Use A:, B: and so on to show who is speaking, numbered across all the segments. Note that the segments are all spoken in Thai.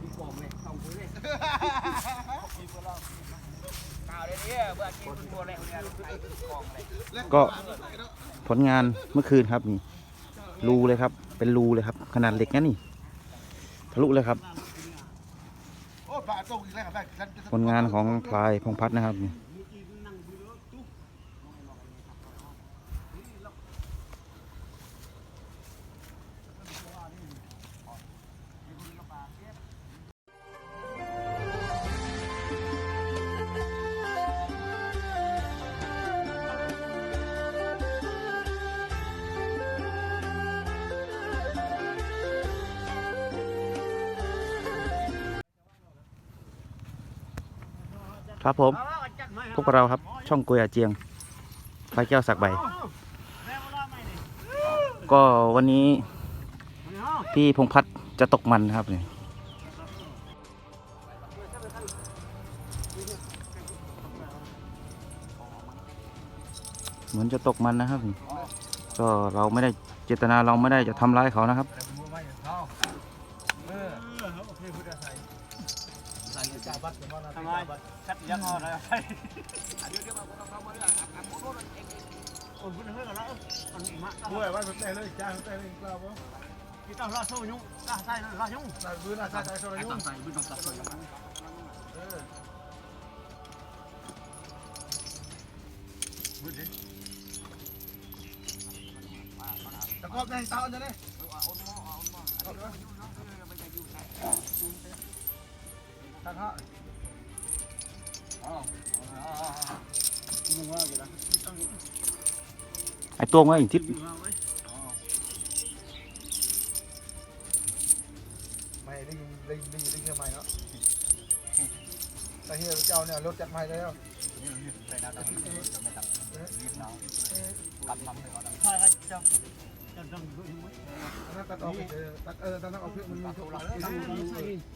A: พี่กองเลยต้องคุยเลย
B: ข่าวเดี๋ยวนี้เบื่อกินคุณตัวเลยคนเนี้ยลูกไก่กองเลย
C: ก็ผลงานเมื่อคืนครับนี่รูเลยครับ เป็นรูเลยครับ ขนาดเหล็กนะนี่ ทะลุเลยครับ
D: โอ้ปลาตรงอีกแล้วครับ
C: ผลงานของพลายพงษ์พัฒน์นะครับนี่ ครับผม พวกเราครับช่องกุยอาเจียงไฟแก้วสักใบ ก็วันนี้พี่พงพัฒน์จะตกมันครับเนี่ยเหมือนจะตกมันนะครับนี่ก็เราไม่ได้เจตนาเราไม่ได้จะทำร้ายเขานะครับ
B: ชัดยังอ่อนเลยโอ้ยพูดเรื่องอะไรมันมา
D: ด้วยว่าแต่เลยจ้างแต่เลยกล้าบ่
B: ที่ต้องรอสู้ยุ่งกล้าใส่
A: ไม่ต้องตัดเลย
D: ตะกอบในเตาจะได้ตะกอบ
B: มึงว่าอยู่แล้วต้อง
C: ไอ้ตัวมันอีกทิศ
D: ไม่ได้ยินได้ยินได้ยินได้เชื่อไหมเนาะแต่เฮียเจ้าเนี่ยรถจัดใหม่แล้ว
B: ใส่หน้าตาไม่ตังรีบน้องกลับมาไม่ก่อนใช่ครับเจ้าจะต้องดูไหม
D: นั่นตัดออกเออตัดเออตัดออกเพื่อมันมีทุกหลักที่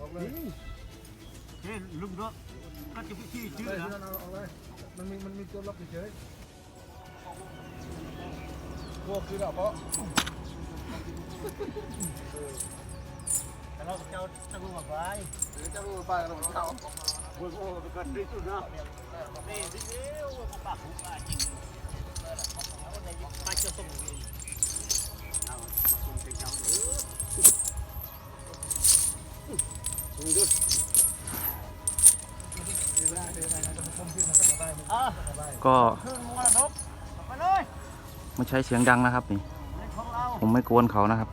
D: ออกเลย
B: เฮ้ยลุงรถก็จะไปที่
D: เอา
B: ชื่อ
D: เลย
B: นะ
D: เอาเลยมันมีมันมีตัวล็อกเฉยพวกคือเราเพราะ
B: แต่เราเจ้าจะรู้ว่าไป
D: เจ้ารู้ไปเราเขา
B: โอ้โหกันดีสุดนะนี่ดิเอ้วมาปากหูปากจริง
C: ก็
B: ขึ้นมรดกไปเลย
C: ไม่ใช้เสียงดังนะครับนี่
B: ในของเรา
C: ผมไม่กวนเขานะครับ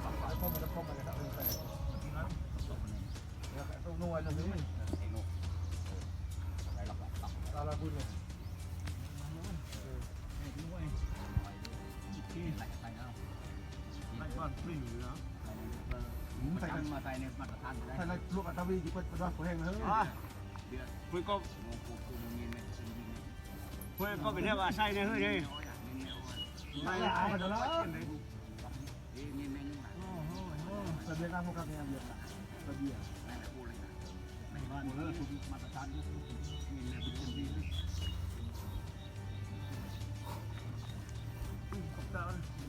D: ต้องนวลเลยนี่ตาลาบุญเลย
B: ไม่ก่อนปลิ้นอยู่นะ
D: ใส่กัน
A: มาใส่ในมาตรฐานได้
D: ใส่แล้วลูกอัตวีที่เปิดเป็นว่าแห้งเลย
B: อะ
A: เดือด
B: คุยก็
A: มองปุ๊บคือมันมีเนี่ย
B: คุยก็เป็นเรื่องว่าใช่เนี่ยเฮ้ยนี่
D: ไม่เอาไปเดี๋ยวแล้ว
A: นี่แม่ง
D: ระเบียงการพวกกันเนี่ยระเบียง
A: แม่งพูดเยนะไม่บ้านเออถูกมาตรฐานนี่แม่เป็นคนดี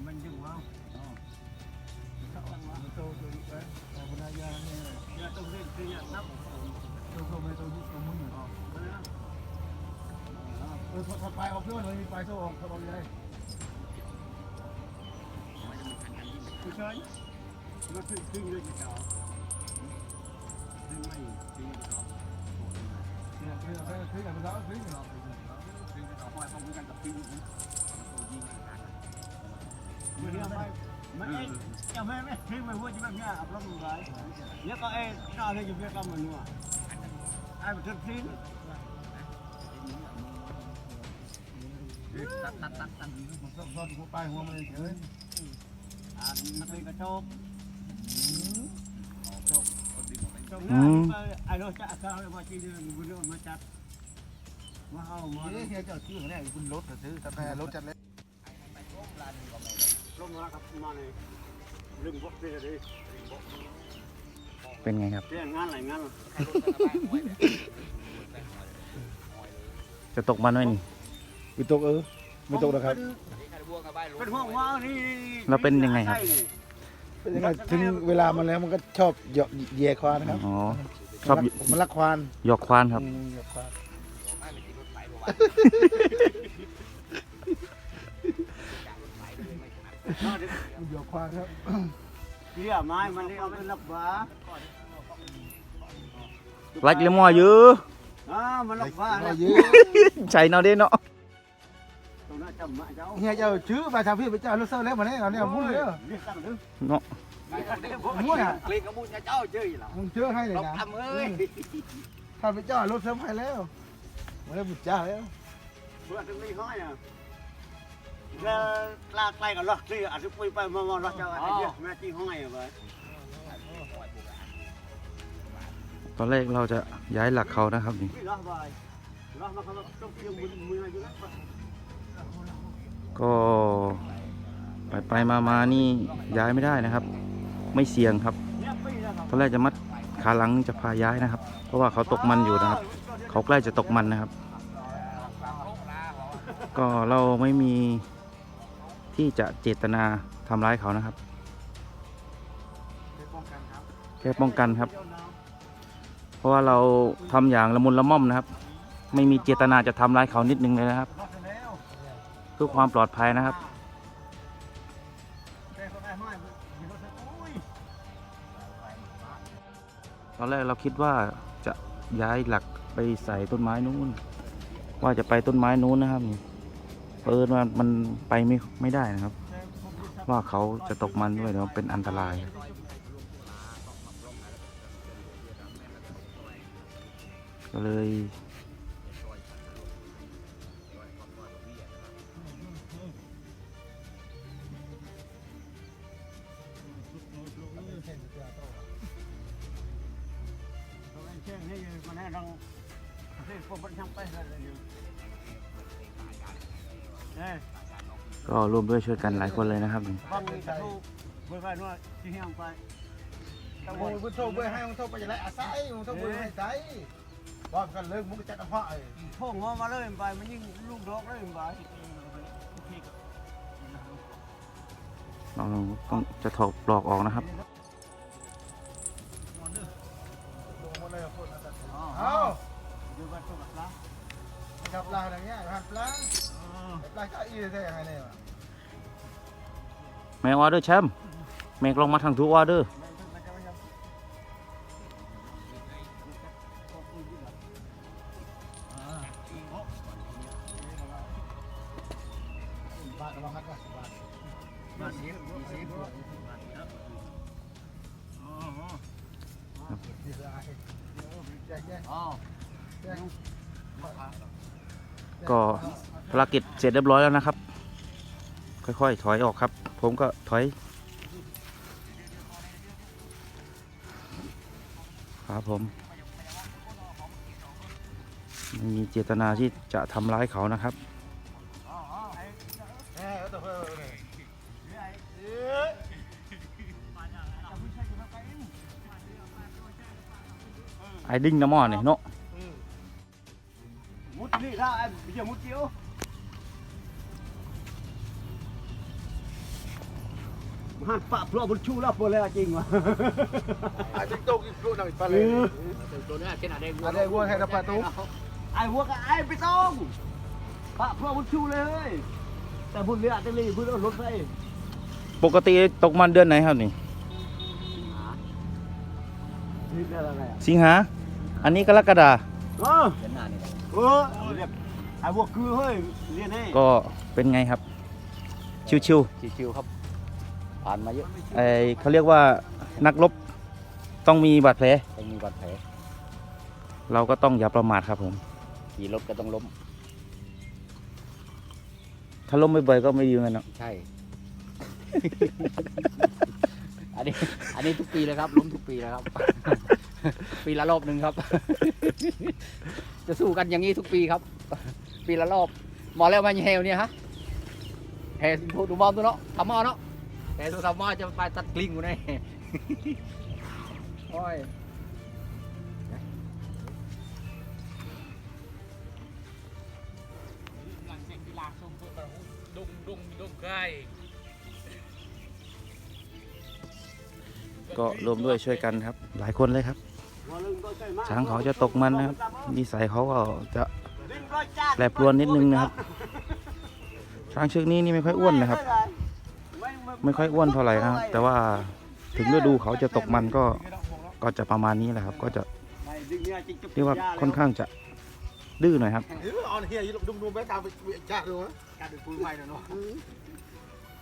B: มันยังว่า
D: โตโตไปบนายาเนี่ย
B: อย่าต้องเล่นคือยานับ
D: โตโตไม่โต ออถอดปลายออกด้วยเลยมีปโซ่ออกถอดออกเลย
B: ผู้ชายมาถึงถึงเลยจ้าถึงไม่ถึงก็
D: เนี่ยคือคือคืออย่างมันแล้วคืออย่างเรา
A: ซึ่งเขาคอยป้องกันกับตัวยิง
B: ไม่ได้ไม่ไม่จะไม่ไม่ถึงไม่พูดจะแบบนี้อับลมไรเนี่ยก็เอ้น่าเลยจะเรียกกันมันนัวไอ้ถึงทิ้ง
A: ตัดตัดตัดตัด
D: ผมชอบชอบหัวปหัวมันเฉย
B: อ่านักเรียนกระโจกตรง
C: อื
B: นั้น
C: ม
B: ไอ้รถจะเอาไปมาจีนบุญมาจัดมาเอามา
D: นี่เฮียเจ้าชื่อเนี่ยคุณรถซื้อแต่แพ้รถจัดเลย
B: ลงมาครับมาเลยเรื่องพวกนี้เลย
C: เป็นไงครับ
B: เรื่องงานอะไรงาน
C: จะตกมันไหมนี่
D: ไม่ตกเออไม่ตกนะครับ
B: เป็นห่วงว่านี่
C: เราเป็นยังไงครับ เป็
D: นยังไงถึงเวลามันแล้วมันก็ชอบเหยาะเหย่ควานนะครับ
C: อ๋อชอบ
D: มันรักควาน
C: หยอกควานครับ
D: อืมเหยาะควานเหยาะควานครับ
B: เรียไม้มันได้เอาไปรับบ้า
C: ไลค์เลมอเยอะ
B: อ่ามันรับบ้า
D: ก็
B: เนี่ย
D: เยอะ
C: ใช่เนาะเด้เนาะ
B: เจ้า
D: เฮียเจ้าชื่อไปทางพี่ไปเจ้ารถเซอร์แล้วมาเนี่ยเอาเนี่ยพูดเลย
B: เรียกตั้งดื้อ
C: เนาะ
D: มั่วอะ
B: เรียกกระบุญเจ้าเจออยู่แล้ว
D: มึงเชื่อให้เลย
B: เรา
D: นะ
B: ทำเอ้ย
D: ท่านไปเจ้ารถเซอร์ไปแล้วมาได้บุญจ้าแล้ว
B: เพื่อนถึงไม่ห้อยอะแล้วลากไล่กับล็อกที่อาจจะไปไปมามาล็อกเจ้าอะไรเยอะแม่ที่ห้อยอะไป
C: ตอนแรกเราจะย้ายหลักเขานะครับนี่
B: ไม่ล็อ
C: ก็ไปไปมามานี่ย้ายไม่ได้นะครับ ไม่เสี่ยงครับ
B: เนี่ยปีแล้วครับ
C: ตอนแรกจะมัดขาหลังจะพาย้ายนะครับ เพราะว่าเขาตกมันอยู่นะครับ เขาใกล้จะตกมันนะครับ ก็เราไม่มีที่จะเจตนาทำร้ายเขานะครับแค่ป้องกันครับ เพราะว่าเราทำอย่างละมุนละม่อมนะครับ ไม่มีเจตนาจะทำร้ายเขานิดนึงเลยนะครับ เพื่อความปลอดภัยนะครับ ตอนแรกเราคิดว่าจะย้ายหลักไปใส่ต้นไม้นู้น ว่าจะไปต้นไม้นู้นนะครับเปิดว่ามันไปไม่ไม่ได้นะครับ ว่าเขาจะตกมันด้วยเนาะเป็นอันตรายก็เลย ก็ร่วมด้วยช่วยกันหลายคนเลยนะครับนี่
B: ฟังกระทู้เบิ่งไปนู่นที่เฮียงไป
D: มึงมึงโทรไปให้มึงโทรไปจะไรอาศัยมึงโทรไปให้ใจบอกกันเลยมึงก็จัดกระเพาะไอ้
B: โพ่งงอมาเลยไปมันยิ่งลูกดอกเลยไป
C: เราต้องจะถอดปลอกออกนะครับ
D: เอา
B: อยู่กับตัวกับละ
D: จับปลาอย่างเงี้ยหันปลาปลาก็อีได้ยังไงเนี่ย
C: แม่ออเดอร์แชมป์แม่ลองมาทางทุกออเดอร์
D: ก็
C: ภารกิจเสร็จเรียบร้อยแล้วนะครับ ค่อยๆ ถอยออกครับ ผมก็ถอย ครับผมไม่มีเจตนาที่จะทำร้ายเขานะครับ ไอ้ดิ้งน้ำมอเนี่ยเนาะ
B: มุดนี่ถ้าไอ้เบี้ยมุดเดียวหันปะพลอบนชูแล้วพอแล้วจริงวะ
D: อาจจะตกอีกลูกหนึ่งไปเลย
B: ตัวนี้เป็นอะไรวัว
D: อะไรวัวให้เราปะตุ้
B: ไอ้วัวกับไอ้ไปต้องปะพลอบนชูเลย แต่บุญเรือจะรีบุญเอารถไป
C: ปกติตกมันเดือนไหนครับนี่
B: นี่เป็นอะไรอะ
C: สิงหา อันนี้กรกฎา
B: เออเออเรียกไอ้วัวคือเฮ้ยเรียนให้
C: ก็เป็นไงครับ ชิว
B: ชิวๆครับ ผ่านมาเยอะ
C: ๆไอเขาเรียกว่านักรบต้องมีบาดแผล
B: ต้องมีบาดแผล
C: เราก็ต้องอย่าประมาทครับผม
B: ขี่รถก็ต้องล้ม
C: ถ้าล้มบ่อยๆก็ไม่ดีเหมือนกันเนาะ
E: ใช่ อันนี้ อันนี้ทุกปีเลยครับล้มทุกปีเลยครับ ปีละรอบหนึ่งครับ จะสู้กันอย่างนี้ทุกปีครับ ปีละรอบหมอแล้วมันเฮลเนี่ยฮะเฮลดูบอลตัวเนาะทำมอเนาะเฮลตัวทำมอจะไปตัดกลิ้งกูแน่โอ้ย
F: đùng đùng đùng gai
C: ก็รวมด้วยช่วยกันครับ หลายคนเลยครับช้างเขาจะตกมันนะครับนิสัยเขาก็จะแปรปรวนนิดนึงนะครับ ช้างเชือกนี้นี่ไม่ค่อยอ้วนนะครับ ไม่ค่อยอ้วนเท่าไหร่นะครับ แต่ว่าถึงฤดูเขาจะตกมันก็ก็จะประมาณนี้แหละครับ ก็จะเรียกว่าค่อนข้างจะดื้อหน่อยครับ
D: เฮ้าเฮียยุบดุมดุมไปต
B: รเป็นคุยใหม่เนาะ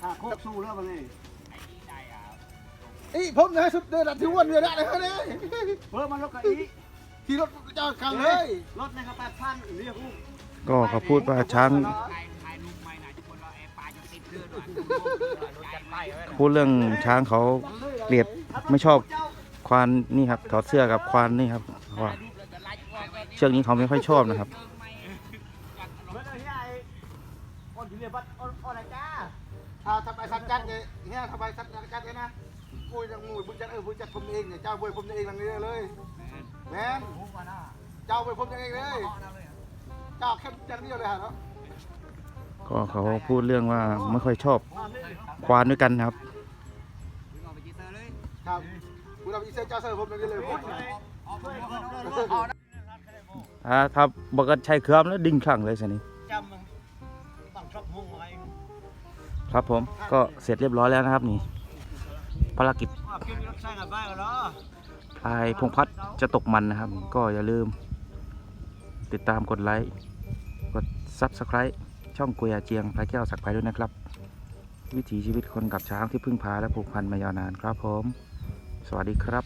B: ถ้าโคกสู้แล้วมันนี่
D: เอ้ย ผมนะสุดเดือดที่วันเดือดเลยเนี่ย
B: เพิ่มมันรถกระอี
D: ขี่รถเจ้าขังเลย
B: รถในกระแปดพันเรียกลูก
C: ก็เขาพูดว่าช้างพูดเรื่องช้างเขาเกลียดไม่ชอบควานนี่ครับถอดเสื้อกับควานนี่ครับว่าเชือกนี้เขาไม่ค่อยชอบนะครับ
B: เมื่อไหร่ที่ไอ้คนที่เรียกบัตรออนไลน์จ้า
D: อ่าทำไปสัตว์จัดเลยเฮียทำไปสัตว์จัดเลยนะ ปุ้ยจังงูบุญจัดเออบุญจัดผมเองเนี่ยเจ้าบุญผมเองนั่งนี้เลยแมนเจ้าบุญผมเองเลย เจ้าแค่จัดเดียวเลยฮะเนาะ
C: ก็เขาพูดเรื่องว่าไม่ค่อยชอบควานด้วยกันนะครับ
D: ครับบุญเราอีเซเจ้าเสิร์ฟผมนั่งนี้เลยผม
C: อ่าถ้าบอกกันใช้เครื่องแล้วดิ่งขังเลยสินี้
B: จำมันบังคับมุงอะไร
C: ครับผมก็เสร็จเรียบร้อยแล้วนะครับนี่ ภารกิจ
B: อะกินรถใช้กับบ้านกันเหรอ
C: พายพงพัดจะตกมันนะครับ ก็อย่าลืม ติดตามกดไลค์ กด Subscribe ช่องกุยอาเจียงพายแก้วสักไพด้วยนะครับ วิถีชีวิตคนกับช้างที่พึ่งพาและผูกพันมายาวนานครับผม สวัสดีครับ